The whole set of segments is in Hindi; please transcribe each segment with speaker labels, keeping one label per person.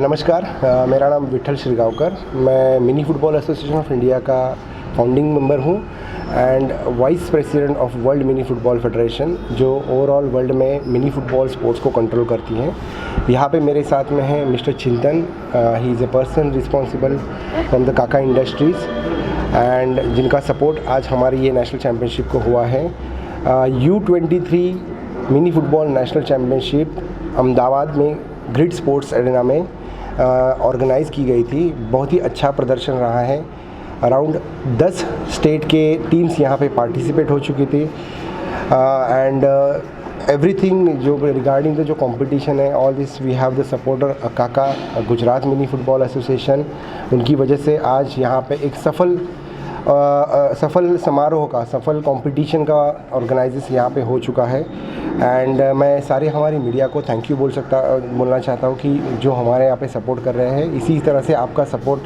Speaker 1: नमस्कार मेरा नाम विठल श्रीगांवकर। मैं mini football association of India का फाउंडिंग मेंबर हूँ and vice president of world mini football federation जो ओवरऑल वर्ल्ड में मिनी फुटबॉल स्पोर्ट्स को कंट्रोल करती हैं। यहाँ पे मेरे साथ में है mister Chintan he is a person responsible from the Kaka industries and जिनका सपोर्ट आज हमारी ये नेशनल चैम्पियनशिप को हुआ है। U twenty three mini football national championship Ahmedabad में ग्रिड स्पोर्ट्स एरेना में ऑर्गेनाइज़ की गई थी। बहुत ही अच्छा प्रदर्शन रहा है। अराउंड 10 स्टेट के टीम्स यहाँ पे पार्टिसिपेट हो चुकी थी। एंड एवरीथिंग जो रिगार्डिंग द जो कंपटीशन है all this we have the supporter Kaka Gujarat mini football association. उनकी वजह से आज यहाँ पे एक सफल सफल समारोह का, सफल कंपटीशन का ऑर्गेनाइजेस यहाँ पे हो चुका है। एंड मैं सारे हमारी मीडिया को थैंक यू बोल सकता बोलना चाहता हूँ कि जो हमारे यहाँ पे सपोर्ट कर रहे हैं, इसी तरह से आपका सपोर्ट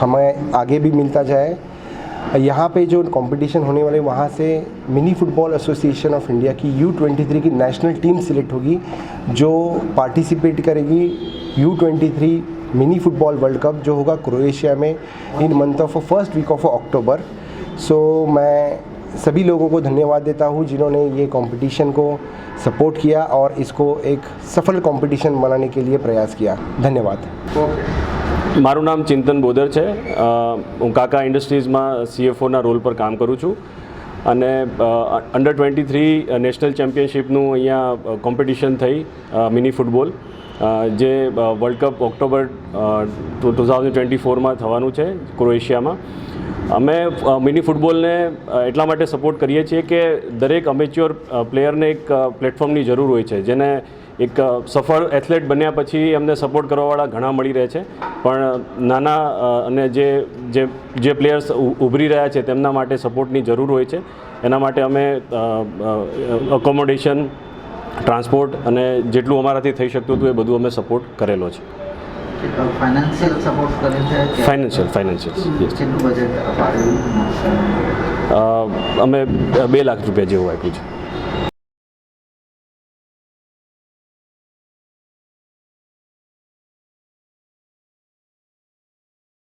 Speaker 1: हमें आगे भी मिलता जाए। यहाँ पे जो कंपटीशन होने वाले, वहाँ से mini football association of India की यू ट्वेंटी थ्री की नेशनल टीम सिलेक्ट होगी, जो पार्टिसिपेट करेगी U twenty three mini football world cup जो होगा क्रोएशिया में in month of first week of October so मैं सभी लोगों को धन्यवाद देता हूँ जिन्होंने ये कंपटीशन को सपोर्ट किया और इसको एक सफल कंपटीशन बनाने के लिए प्रयास किया धन्यवाद
Speaker 2: ओके
Speaker 3: મારું નામ ચિંતન બોદર છે અ, હું કાકા ઇન્ડસ્ટ્રીઝમાં સીએફઓના રોલ પર કામ કરું છું અને અંડર ટ્વેન્ટી થ્રી નેશનલ ચેમ્પિયનશિપનું અહીંયા કોમ્પિટિશન થઈ અ, મિની ફૂટબોલ અ, જે world cup October two thousand twenty ફોરમાં થવાનું છે ક્રોએશિયામાં. અમે મિની ફૂટબોલને એટલા માટે સપોર્ટ કરીએ છીએ કે દરેક અમેચ્યોર પ્લેયરને એક પ્લેટફોર્મની જરૂર હોય છે, જેને એક સફળ એથ્લેટ બન્યા પછી એમને સપોર્ટ કરવાવાળા ઘણા મળી રહે છે. પણ, નાના અને જે જે જે પ્લેયર્સ ઉભરી રહ્યા છે તેમના માટે સપોર્ટની જરૂર હોય છે. એના માટે અમે અકોમોડેશન ટ્રાન્સપોર્ટ અને જેટલું અમારાથી થઈ શકતું હતું એ બધું અમે સપોર્ટ કરેલો છે.
Speaker 4: ફાઇનાન્શિયલ સપોર્ટ કરે છે
Speaker 3: ફાઇનાન્શિયલ અમે બે લાખ રૂપિયા જેવું આપ્યું છે.